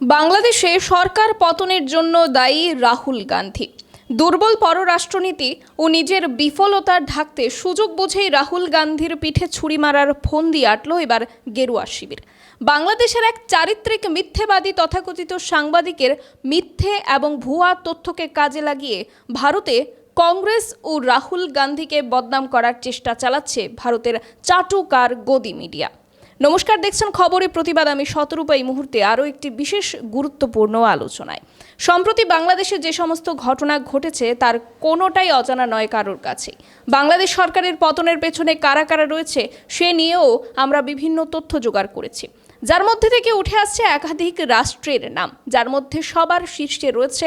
বাংলাদেশে সরকার পতনের জন্য দায়ী রাহুল গান্ধী। দুর্বল পররাষ্ট্রনীতি ও নিজের বিফলতা ঢাকতে সুযোগ বুঝেই রাহুল গান্ধীর পিঠে ছুরি মারার ফোন দিয়ে আটল এবার গেরুয়া শিবির। বাংলাদেশের এক চারিত্রিক মিথ্যেবাদী তথাকথিত সাংবাদিকের মিথ্যে এবং ভুয়া তথ্যকে কাজে লাগিয়ে ভারতে কংগ্রেস ও রাহুল গান্ধীকে বদনাম করার চেষ্টা চালাচ্ছে ভারতের চাটুকার গদি মিডিয়া। নমস্কার, দেখছেন খবরে প্রতিবাদ। আমি শতরূপা। এই মুহূর্তে আরও একটি বিশেষ গুরুত্বপূর্ণ আলোচনায়। সম্প্রতি বাংলাদেশে যে সমস্ত ঘটনা ঘটেছে, তার কোনোটাই অজানা নয় কারোর কাছে। বাংলাদেশ সরকারের পতনের পেছনে কারা কারা রয়েছে, সে নিয়েও আমরা বিভিন্ন তথ্য জোগাড় করেছি। যার মধ্যে থেকে উঠে আসছে একাধিক রাষ্ট্রের নাম, যার মধ্যে সবার শীর্ষে রয়েছে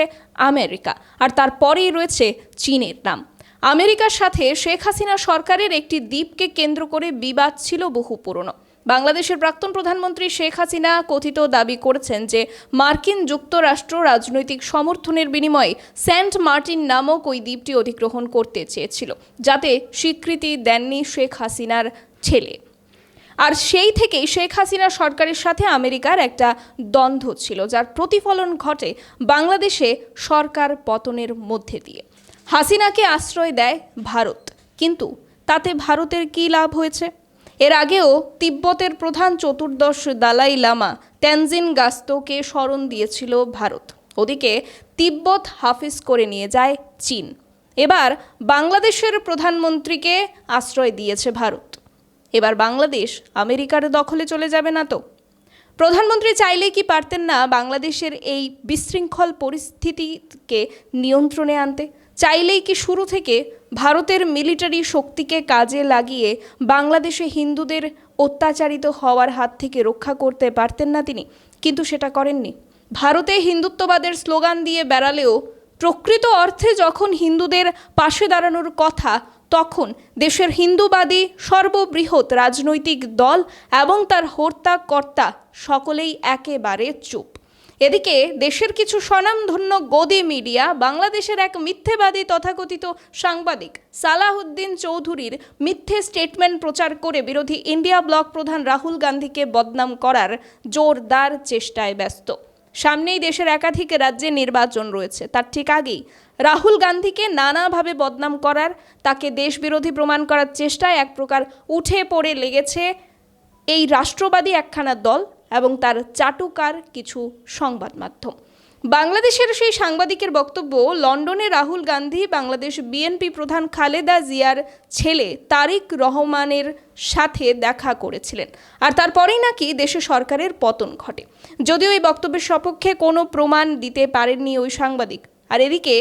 আমেরিকা, আর তারপরেই রয়েছে চীনের নাম। আমেরিকার সাথে শেখ হাসিনা সরকারের একটি দ্বীপকে কেন্দ্র করে বিবাদ ছিল বহু পুরনো। বাংলাদেশের প্রাক্তন প্রধানমন্ত্রী শেখ হাসিনা কথিত দাবি করেছেন যে মার্কিন যুক্তরাষ্ট্র রাজনৈতিক সমর্থনের বিনিময়ে সেন্ট মার্টিন নামক ওই দ্বীপটি অধিগ্রহণ করতে চেয়েছিল, যাতে স্বীকৃতি দেননি শেখ হাসিনার ছেলে। আর সেই থেকেই শেখ হাসিনা সরকারের সাথে আমেরিকার একটা দ্বন্দ্ব ছিল, যার প্রতিফলন ঘটে বাংলাদেশে সরকার পতনের মধ্যে দিয়ে। হাসিনাকে আশ্রয় দেয় ভারত, কিন্তু তাতে ভারতের কী লাভ হয়েছে? এর আগেও তিব্বতের প্রধান চতুর্দশ দালাই লামা তেনজিন গাস্তোকে স্মরণ দিয়েছিল ভারত। ওদিকে তিব্বত হাফিজ করে নিয়ে যায় চীন। এবার বাংলাদেশের প্রধানমন্ত্রীকে আশ্রয় দিয়েছে ভারত। এবার বাংলাদেশ আমেরিকার দখলে চলে যাবে না তো। প্রধানমন্ত্রী চাইলে কি পারতেন না বাংলাদেশের এই বিশৃঙ্খল পরিস্থিতিকে নিয়ন্ত্রণে আনতে? চাইলেই কি শুরু থেকে ভারতের মিলিটারি শক্তিকে কাজে লাগিয়ে বাংলাদেশে হিন্দুদের অত্যাচারিত হওয়ার হাত থেকে রক্ষা করতে পারতেন না তিনি। কিন্তু সেটা করেননি। ভারতে হিন্দুত্ববাদের স্লোগান দিয়ে বেড়ালেও প্রকৃত অর্থে যখন হিন্দুদের পাশে দাঁড়ানোর কথা, তখন দেশের হিন্দুবাদী সর্ববৃহৎ রাজনৈতিক দল এবং তার হর্তাকর্তা সকলেই একেবারে চুপ। এদিকে দেশের কিছু স্বনামধন্য গদি মিডিয়া, বাংলাদেশের এক মিথ্যেবাদী তথাকথিত সাংবাদিক সালাহুদ্দিন চৌধুরীর মিথ্যে স্টেটমেন্ট প্রচার করে বিরোধী ইন্ডিয়া ব্লক প্রধান রাহুল গান্ধীকে বদনাম করার জোরদার চেষ্টায় ব্যস্ত। সামনেই দেশের একাধিক রাজ্যে নির্বাচন রয়েছে। তার ঠিক আগেই রাহুল গান্ধীকে নানাভাবে বদনাম করার, তাকে দেশবিরোধী প্রমাণ করার চেষ্টায় এক প্রকার উঠে পড়ে লেগেছে এই রাষ্ট্রবাদী একখানা দল। এবং তার চাটুকার কিছু সংবাদ মাধ্যম। বাংলাদেশের সেই সাংবাদিকের বক্তব্য, লন্ডনে রাহুল গান্ধী, বাংলাদেশ বিএনপি প্রধান খালেদা জিয়ার ছেলে তারিক রহমানের সাথে দেখা করেছিলেন। আর তারপরেই নাকি দেশে সরকারের পতন ঘটে। যদিও এই বক্তব্যের সপক্ষে কোনো প্রমাণ দিতে পারেননি ওই সাংবাদিক। আর এদিকে,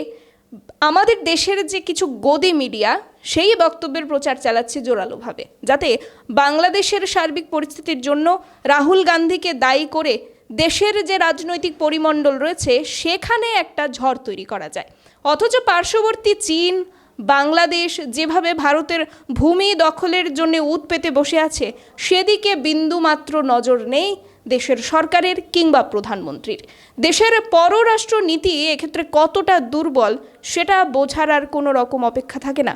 আমাদের দেশের যে কিছু গদি মিডিয়া সেই বক্তব্যের প্রচার চালাচ্ছে জোরালোভাবে, যাতে বাংলাদেশের সার্বিক পরিস্থিতির জন্য রাহুল গান্ধীকে দায়ী করে দেশের যে রাজনৈতিক পরিমণ্ডল রয়েছে, সেখানে একটা ঝড় তৈরি করা যায়। অথচ পার্শ্ববর্তী চীন, বাংলাদেশ যেভাবে ভারতের ভূমি দখলের জন্য উত পেতে বসে আছে, সেদিকে বিন্দুমাত্র নজর নেই দেশের সরকারের কিংবা প্রধানমন্ত্রীর। দেশের পররাষ্ট্র নীতি এক্ষেত্রে কতটা দুর্বল, সেটা বোঝার আর কোনো রকম অপেক্ষা থাকে না।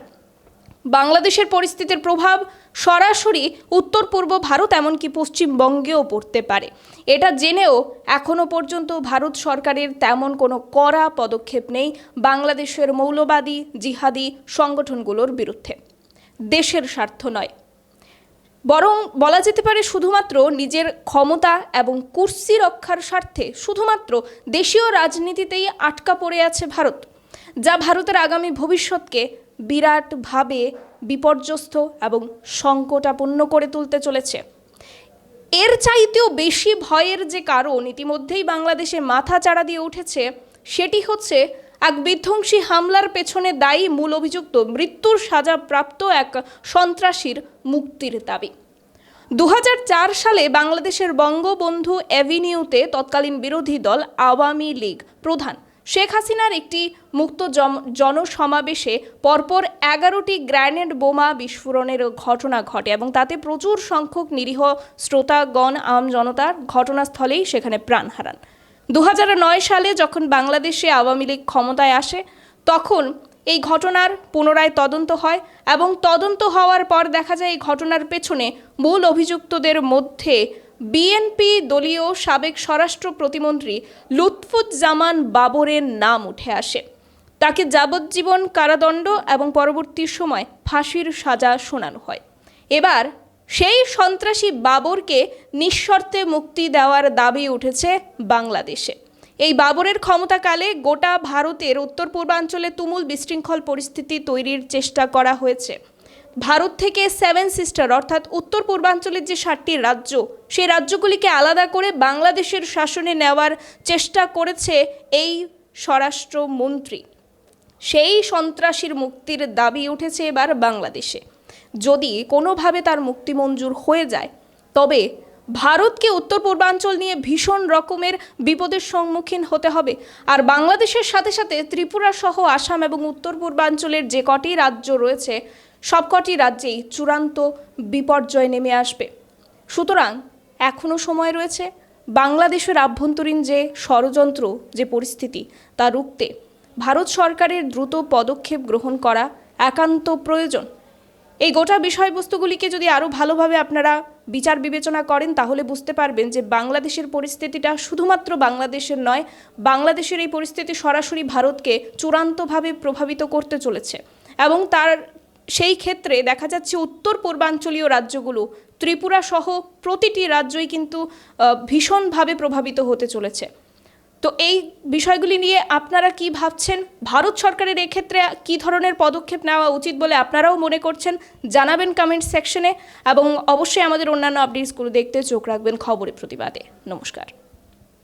বাংলাদেশের পরিস্থিতির প্রভাব সরাসরি উত্তর পূর্ব ভারত এমনকি পশ্চিমবঙ্গেও পড়তে পারে। এটা জেনেও এখনও পর্যন্ত ভারত সরকারের তেমন কোনো কড়া পদক্ষেপ নেই বাংলাদেশের মৌলবাদী, জিহাদি সংগঠনগুলোর বিরুদ্ধে। দেশের স্বার্থ নয়। বরং বলা যেতে পারে শুধুমাত্র নিজের ক্ষমতা এবং কুর্সি রক্ষার স্বার্থে শুধুমাত্র দেশীয় রাজনীতিতেই আটকা পড়ে আছে ভারত, যা ভারতের আগামী ভবিষ্যৎকে বিরাটভাবে বিপর্যস্ত এবং সংকটাপন্ন করে তুলতে চলেছে। এর চাইতেও বেশি ভয়ের যে কারণ ইতিমধ্যেই বাংলাদেশে মাথা চাড়া দিয়ে উঠেছে, সেটি হচ্ছে এক বিধ্বংসী হামলার পেছনে দায়ী মূল অভিযুক্ত মৃত্যুর সাজাপ্রাপ্ত এক সন্ত্রাসীর মুক্তির দাবি। দু হাজার চার সালে বাংলাদেশের বঙ্গবন্ধু অ্যাভিনিউতে তৎকালীন বিরোধী দল আওয়ামী লীগ প্রধান শেখ হাসিনার একটি মুক্ত জনসমাবেশে পরপর এগারোটি গ্র্যানেড বোমা বিস্ফোরণের ঘটনা ঘটে এবং তাতে প্রচুর সংখ্যক নিরীহ শ্রোতাগণ আম জনতার ঘটনাস্থলেই সেখানে প্রাণ হারান। দু হাজার নয় সালে যখন বাংলাদেশে আওয়ামী লীগ ক্ষমতায় আসে, তখন এই ঘটনার পুনরায় তদন্ত হয় এবং তদন্ত হওয়ার পর দেখা যায় এই ঘটনার পেছনে মূল অভিযুক্তদের মধ্যে বিএনপি দলীয় সাবেক স্বরাষ্ট্র প্রতিমন্ত্রী লুৎফুজ্জামান বাবরের নাম উঠে আসে। তাকে যাবজ্জীবন কারাদণ্ড এবং পরবর্তী সময় ফাঁসির সাজা শোনানো হয়। এবার সেই সন্ত্রাসী বাবরকে নিঃশর্তে মুক্তি দেওয়ার দাবি উঠেছে বাংলাদেশে। এই বাবরের ক্ষমতাকালে গোটা ভারতের উত্তর পূর্বাঞ্চলে তুমুল বিশৃঙ্খল পরিস্থিতি তৈরির চেষ্টা করা হয়েছে। ভারত থেকে সেভেন সিস্টার অর্থাৎ উত্তর পূর্বাঞ্চলের যে সাতটি রাজ্য, সেই রাজ্যগুলিকে আলাদা করে বাংলাদেশের শাসনে নেওয়ার চেষ্টা করেছে এই স্বরাষ্ট্রমন্ত্রী। সেই সন্ত্রাসীর মুক্তির দাবি উঠেছে এবার বাংলাদেশে। যদি কোনোভাবে তার মুক্তি মঞ্জুর হয়ে যায়, তবে ভারতকে উত্তর পূর্বাঞ্চল নিয়ে ভীষণ রকমের বিপদের সম্মুখীন হতে হবে। আর বাংলাদেশের সাথে সাথে ত্রিপুরা সহ আসাম এবং উত্তর পূর্বাঞ্চলের যে কটি রাজ্য রয়েছে সবকটি রাজ্যেই চূড়ান্ত বিপর্যয় নেমে আসবে। সুতরাং এখনও সময় রয়েছে বাংলাদেশের আভ্যন্তরীণ যে ষড়যন্ত্র, যে পরিস্থিতি, তা রুখতে। ভারত সরকারের দ্রুত পদক্ষেপ গ্রহণ করা একান্ত প্রয়োজন। এই গোটা বিষয়বস্তুগুলিকে যদি আরও ভালোভাবে আপনারা বিচার বিবেচনা করেন, তাহলে বুঝতে পারবেন যে বাংলাদেশের পরিস্থিতিটা শুধুমাত্র বাংলাদেশের নয়, বাংলাদেশের এই পরিস্থিতি সরাসরি ভারতকে চূড়ান্তভাবে প্রভাবিত করতে চলেছে। এবং তার সেই ক্ষেত্রে দেখা যাচ্ছে উত্তর পূর্বাঞ্চলীয় রাজ্যগুলো, ত্রিপুরা সহ প্রতিটি রাজ্যই কিন্তু ভীষণভাবে প্রভাবিত হতে চলেছে। তো এই বিষয়গুলি নিয়ে আপনারা কি ভাবছেন? ভারত সরকারের এক্ষেত্রে কী ধরনের পদক্ষেপ নেওয়া উচিত বলে আপনারাও মনে করছেন? জানাবেন কমেন্ট সেকশনে এবং অবশ্যই আমাদের অন্যান্য আপডেটসগুলো দেখতে চোখ রাখবেন খবরে প্রতিবাদে। নমস্কার।